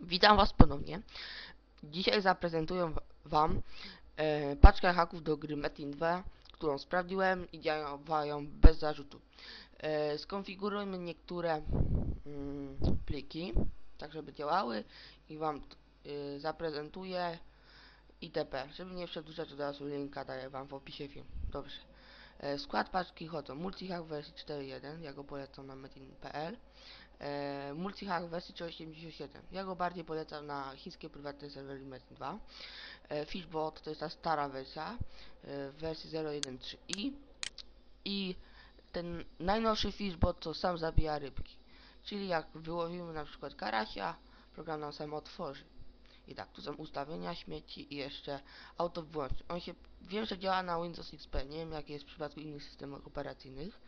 Witam Was ponownie. Dzisiaj zaprezentuję Wam e, paczkę haków do gry Metin 2, którą sprawdziłem i działają bez zarzutu. E, skonfigurujmy niektóre mm, pliki, tak żeby działały i Wam e, zaprezentuję itp. Żeby nie przedłużać, od razu linka daję Wam w opisie filmu. Dobrze. E, skład paczki chodzą multihack wersji 4.1, ja go polecam na metin.pl e, wersji 3.87. Ja go bardziej polecam na chińskie prywatne serwery Metin 2. E, Fishbot to jest ta stara wersja e, w wersji 0.1.3i i ten najnowszy Fishbot to sam zabija rybki. Czyli jak wyłowimy na przykład karasia, program nam sam otworzy. I tak, tu są ustawienia śmieci i jeszcze auto wyłącznie. On się, wiem, że działa na Windows XP, nie wiem jak jest w przypadku innych systemów operacyjnych.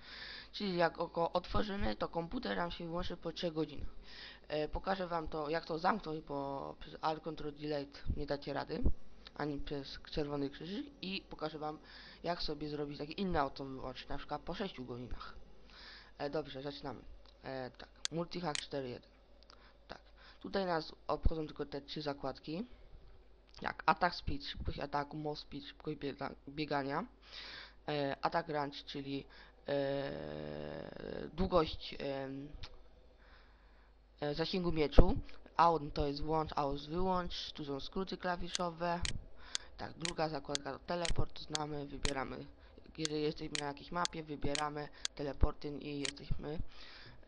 Czyli jak go otworzymy, to komputer nam się wyłączy po 3 godzinach. E, pokażę wam to, jak to zamknąć, bo przez Alt Control Delete nie dacie rady, ani przez czerwony krzyż i pokażę wam, jak sobie zrobić takie inne auto wyłącznie, na przykład po 6 godzinach. E, dobrze, zaczynamy. E, tak, Multihack 4.1. Tutaj nas obchodzą tylko te trzy zakładki. Jak atak speed, szybkość ataku, move speed, szybkość biega, biegania. E, atak range, czyli e, długość e, zasięgu mieczu. Out to jest włącz, out wyłącz. Tu są skróty klawiszowe. Tak, druga zakładka to teleport, znamy, wybieramy. Jeżeli jesteśmy na jakiejś mapie, wybieramy teleporty i jesteśmy.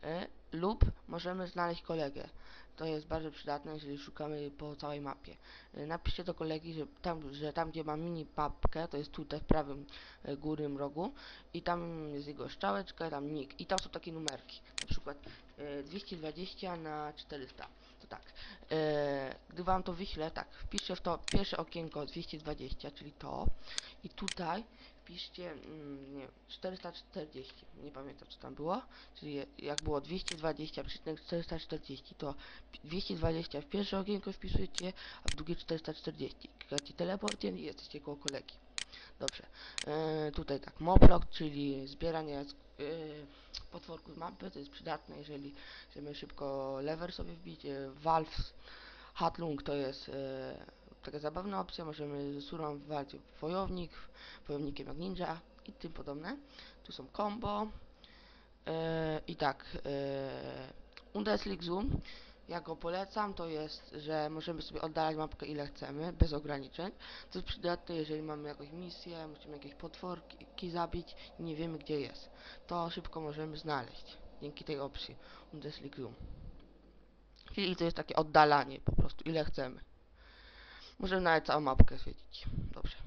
E, lub możemy znaleźć kolegę. To jest bardzo przydatne, jeżeli szukamy po całej mapie. E, napiszcie do kolegi, że tam, że tam gdzie mam mini mapkę, to jest tutaj w prawym e, górnym rogu i tam jest jego strzałeczka, tam nick i tam są takie numerki. Na przykład e, 220 na 400. To tak. Gdy wam to wyślę, tak, wpiszcie w to pierwsze okienko 220, czyli to i tutaj wpiszcie mm, nie wiem, 440, nie pamiętam co tam było, czyli jak było 220,440 to 220 w pierwsze okienko wpisujecie, a w drugie 440. Klikacie teleportien i jesteście koło kolegi. Dobrze. E, tutaj tak, moblog, czyli zbieranie e, potworków mapy, to jest przydatne, jeżeli chcemy szybko lever sobie wbić. E, Valve Hatlung to jest e, taka zabawna opcja, możemy z surą walczyć wojownik, wojownikiem jak ninja i tym podobne. Tu są combo. E, I tak, e, Undeslig Zoom, ja go polecam, to jest, że możemy sobie oddalać mapkę ile chcemy, bez ograniczeń. To jest przydatne, jeżeli mamy jakąś misję, musimy jakieś potworki zabić i nie wiemy gdzie jest. To szybko możemy znaleźć, dzięki tej opcji Undeslig Zoom. Czyli to jest takie oddalanie po prostu, ile chcemy. Możemy nawet całą mapkę zwiedzić. Dobrze.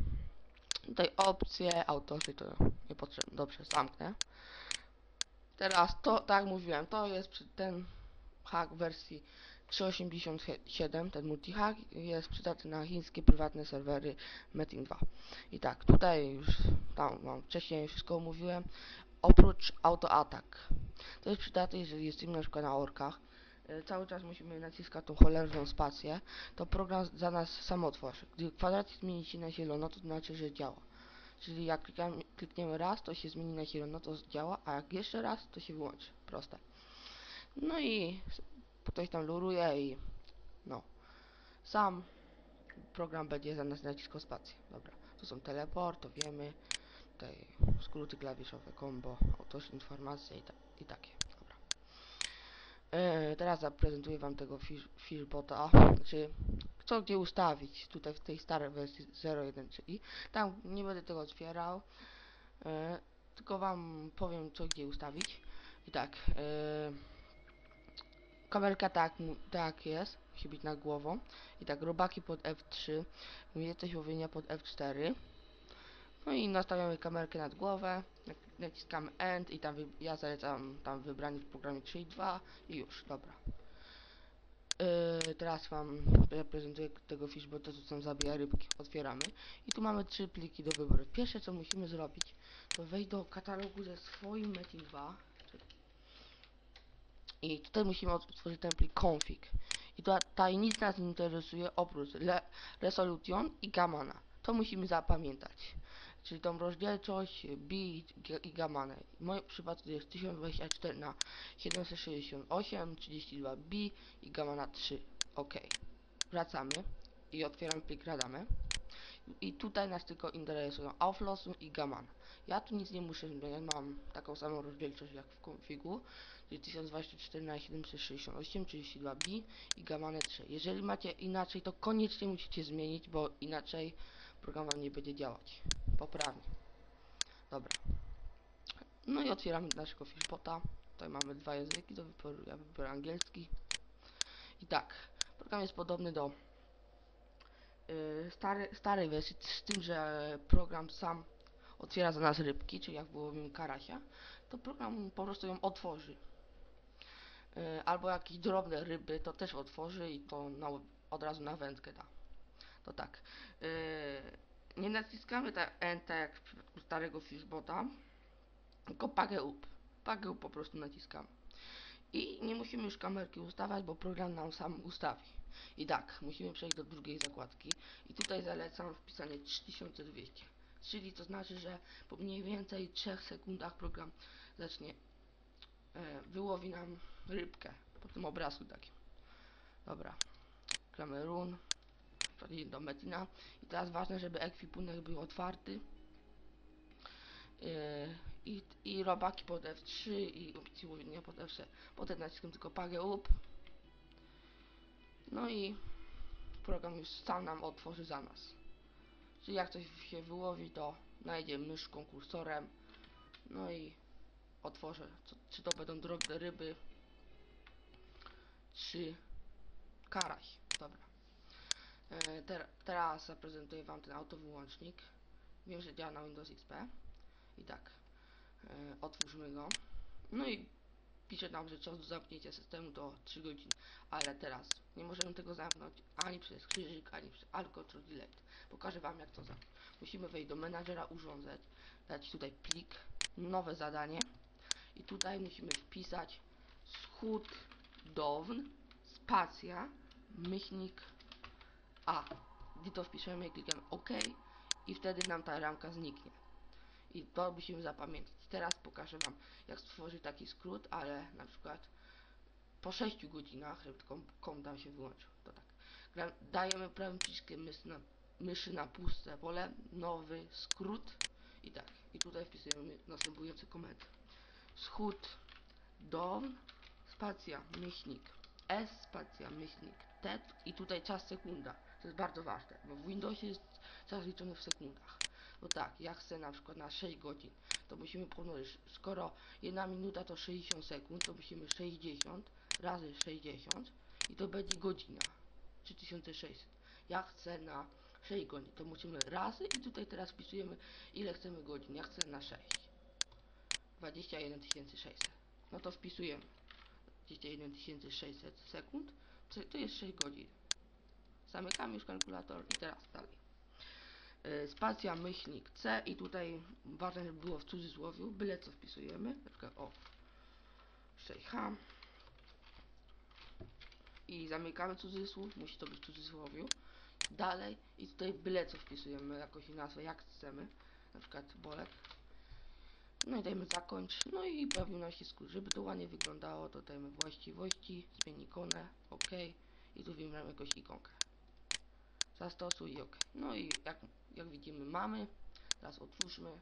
Tutaj opcje, autorzy to niepotrzebne. Dobrze, zamknę. Teraz to, tak jak mówiłem, to jest ten hack wersji 3.87, ten multihack jest przydatny na chińskie prywatne serwery Metin 2. I tak, tutaj już tam wam wcześniej wszystko mówiłem. Oprócz autoatak. To jest przydatne, jeżeli jesteśmy na przykład na orkach. E, Cały czas musimy naciskać tą cholerną spację, to program za nas sam otworzy. Gdy kwadracik zmieni się na zielono, to znaczy, że działa. Czyli jak klikamy, klikniemy raz, to się zmieni na zielono, to działa, a jak jeszcze raz, to się wyłączy. Proste. No i ktoś tam luruje i no. Sam program będzie za nas naciskał spację. Dobra. Tu są teleport, to wiemy. Tutaj skróty klawiszowe, combo, autors, informacje i, ta, i takie. E, teraz zaprezentuję wam tego fish, fishbota, znaczy co gdzie ustawić tutaj w tej starej wersji 0.1.3i. Tam nie będę tego otwierał, e, tylko wam powiem co gdzie ustawić. I tak, e, kamerka tak, tak jest, musi być nad głową. I tak, robaki pod F3, umiejętność łowienia pod F4. No i nastawiamy kamerkę nad głowę, naciskamy End i tam ja zalecam tam wybranie w programie 3 i 2 i już, dobra. Yy, teraz wam zaprezentuję tego fishbota, co tam zabija rybki. Otwieramy. I tu mamy trzy pliki do wyboru. Pierwsze co musimy zrobić, to wejść do katalogu ze swoim Metin 2. I tutaj musimy otworzyć ten plik config. I tutaj nic nas nie interesuje oprócz resolution i gamana. To musimy zapamiętać. Czyli tą rozdzielczość bit i gamanę. W moim przypadku jest 1024 na 768, 32 b i gamma na 3. OK. Wracamy i otwieram plik Radamy. I tutaj nas tylko interesują Auflösung i Gaman. Ja tu nic nie muszę zmieniać, mam taką samą rozdzielczość jak w konfigu, czyli 1024 na 768, 32B i Gamane 3. Jeżeli macie inaczej, to koniecznie musicie zmienić, bo inaczej program wam nie będzie działać poprawnie. Dobra. No i otwieramy naszego fishbota. Tutaj mamy dwa języki do wyboru, ja wybiorę angielski. I tak, program jest podobny do y, stary, starej wersji, z tym, że program sam otwiera za nas rybki, czyli jak było mi karasia, to program po prostu ją otworzy. Y, albo jakieś drobne ryby to też otworzy i to na, od razu na wędkę da. To tak. y, nie naciskamy tak Enter jak w przypadku starego fishbota, tylko pagę up. Pagę up po prostu naciskamy. I nie musimy już kamerki ustawiać, bo program nam sam ustawi. I tak, musimy przejść do drugiej zakładki. I tutaj zalecam wpisanie 3200. Czyli to znaczy, że po mniej więcej 3 sekundach program zacznie e, wyłowi nam rybkę po tym obrazku takim. Dobra. Klikamy Przechodzimy do Metina. I teraz ważne, żeby ekwipunek był otwarty. Yy, i, i robaki pod F3 i opcji łowienia pod F4. Potem naciskam tylko pagę up. No i program już sam nam otworzy za nas. Czyli jak coś się wyłowi, to najdzie myszką, kursorem. No i otworzę. Co, czy to będą drobne ryby, czy karaś. Dobra. E, ter, teraz zaprezentuję Wam ten autowyłącznik. Wiem, że działa na Windows XP. I tak, e, otwórzmy go. No i pisze nam, że czas do zamknięcia systemu to 3 godziny. Ale teraz nie możemy tego zamknąć ani przez krzyżyk, ani przez Alt Delete. Pokażę Wam jak to zamknąć. Musimy wejść do menadżera urządzeń, dać tutaj plik, nowe zadanie i tutaj musimy wpisać schód down, spacja, myślnik a. Gdy to wpiszemy, klikamy OK i wtedy nam ta ramka zniknie. I to musimy zapamiętać. Teraz pokażę Wam, jak stworzyć taki skrót, ale na przykład po 6 godzinach, kom, się wyłączył. To tak. Dajemy prawym przyciskiem myszy na, myszy na puste pole, nowy skrót i tak. I tutaj wpisujemy następujące komendy. Schód down, spacja, myślnik S, spacja, myślnik T i tutaj czas sekunda. To jest bardzo ważne, bo w Windowsie jest czas liczony w sekundach. No tak, ja chcę na przykład na 6 godzin, to musimy pomnożyć, skoro 1 minuta to 60 sekund, to musimy 60 razy 60 i to będzie godzina 3600. Ja chcę na 6 godzin, to musimy razy i tutaj teraz wpisujemy ile chcemy godzin. Ja chcę na 6. 21 600. No to wpisujemy 21 600 sekund, to jest 6 godzin. Zamykamy już kalkulator i teraz dalej. E, spacja myślnik C i tutaj ważne, żeby było w cudzysłowie, byle co wpisujemy, na przykład o 6H i zamykamy cudzysłów, musi to być w cudzysłowiu. Dalej i tutaj byle co wpisujemy, jakąś nazwę jak chcemy, na przykład bolek. No i dajmy zakończ, no i się skrót, żeby to ładnie wyglądało, to dajmy właściwości, zmień ikonę, OK i tu wybieram jakąś ikonkę zastosuj i OK. No i jak, jak widzimy mamy, teraz otwórzmy,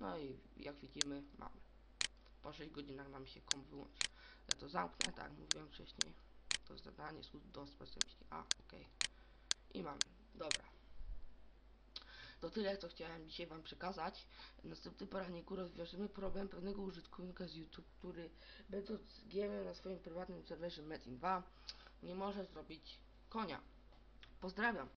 no i jak widzimy mamy. Po 6 godzinach nam się kom wyłączy. Ja to zamknę, tak mówiłem wcześniej. To zadanie, skrót do specjalności A, OK. I mamy. Dobra. To tyle, co chciałem dzisiaj Wam przekazać. W następnym poradniku rozwiążemy problem pewnego użytkownika z YouTube, który będąc GM na swoim prywatnym serwerze Metin 2 nie może zrobić konia. Pozdrawiam.